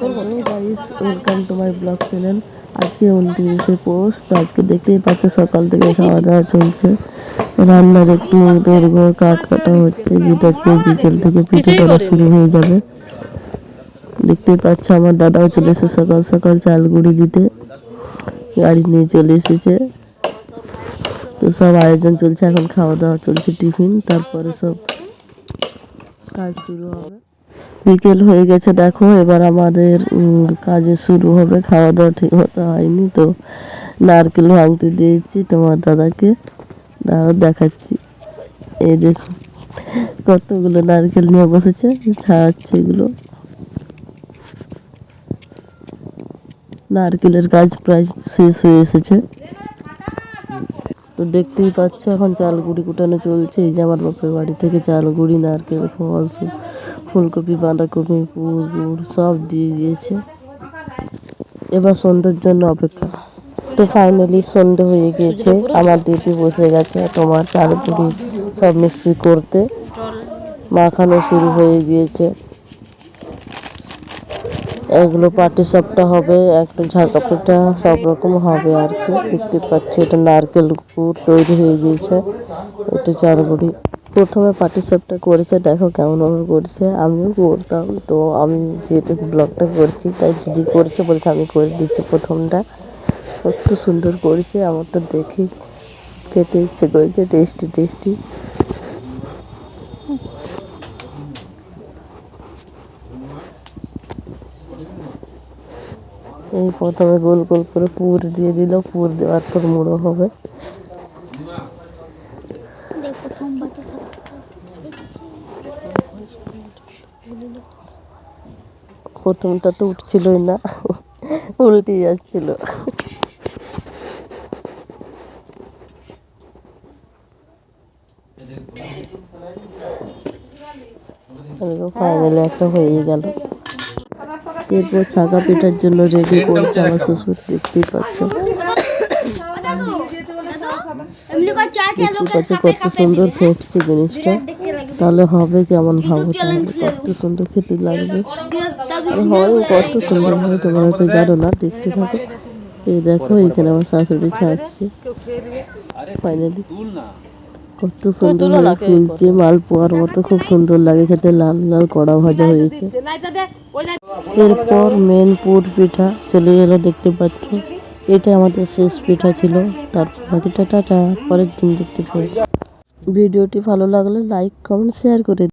Guys welcome to my blog channel আজকে উনত্রিশে post তো আজকে দেখতেই পাচ্ছ সকাল থেকে খাওয়া দাওয়া চলছে। রান্নার একটু দৈর্ঘ্য কাঠ কাটা হচ্ছে যেটা আজকে বিকেল থেকে পিঠে করা শুরু হয়ে যাবে। দেখতেই পাচ্ছ আমার দাদাও চলে এসেছে সকাল সকাল চাল গুঁড়ি দিতে। গাড়ি নিয়ে চলে এসেছে। তো সব আয়োজন চলছে এখন খাওয়া দাওয়া চলছে টিফিন তারপরে সব কাজ শুরু হবে। বিকেল হয়ে গেছে, দেখো, এবার আমাদের কাজে শুরু হবে খাওয়া দাওয়া ঠিক মতো হয়নি তো। নারকেল ভাঙতে দিয়েছি তোমার দাদাকে। দাঁড়াও, দেখাচ্ছি। এই দেখো, কতগুলো নারকেল নিয়ে বসেছে, ছাড়াচ্ছে এগুলো। নারকেলের কাজ প্রায় শেষ হয়ে এসেছে। তো দেখতেই পাচ্ছ এখন চাল গুঁড়ি কুটানো চলছে। এই যে আমার বাপের বাড়ি থেকে চাল গুঁড়ি নারকেল, ফল ফুলকপি, বাঁধাকপি, পুর, গুড় সব দিয়ে দিয়েছে। এবার সন্ধ্যের জন্য অপেক্ষা। তো ফাইনালি সন্ধে হয়ে গিয়েছে। আমার দিদি বসে গেছে তোমার চাল গুঁড়ি সব মিক্সি করতে। মাখানো শুরু হয়ে গিয়েছে। এগুলো পাটি সাপটা হবে, একটু ঝাঁকা পিঠা সব রকম হবে আর কি, দেখতে পাচ্ছি এটা নারকেল পুর তৈরি হয়ে গিয়েছে, এটা চারগুড়ি প্রথমে পাটি সাপটা করেছে, দেখো কেমন ভাবে করছে, আমিও করতাম, তো আমি যেহেতু ব্লগটা করছি, তাই দিদি করছে বলছে আমি করে দিচ্ছি প্রথমটা। একটু সুন্দর করেছে, আমার তো দেখি খেতে ইচ্ছে করেছে টেস্টি টেস্টি এই প্রথমে গোল গোল করে পুর দিয়ে দিল পুর দেওয়ার পর মুড়ো হবে। প্রথমটা তো উঠছিলই না উল্টে যাচ্ছিল। ফাইনালি একটা হয়ে গেল। এরপর ছাগা পিঠার জন্য রেডি করছে আমার শ্বশুর দেখতেই পাচ্ছ। দেখতে পাচ্ছ কত সুন্দর ফুটছে জিনিসটা। তাহলে হবে কেমন ভাবো তাহলে কত সুন্দর খেতে লাগবে। আর হয় কত সুন্দর হয় তোমরা হয়তো জানো না দেখতে থাকো। এই দেখো এখানে আমার শাশুড়ি ছাড়ছে। ফাইনালি কত সুন্দর লাগছে ফুলছে মালপোয়ার মতো খুব সুন্দর লাগে খেতে লাল লাল কড়া ভাজা হয়েছে। এরপর মেন পুর পিঠা চলে গেল দেখতে পাচ্ছ। এটা আমাদের শেষ পিঠা ছিল তারপর বাকিটা টাটা পরের দিন দেখতে পাই ভিডিওটি ভালো লাগলে লাইক কমেন্ট শেয়ার করে।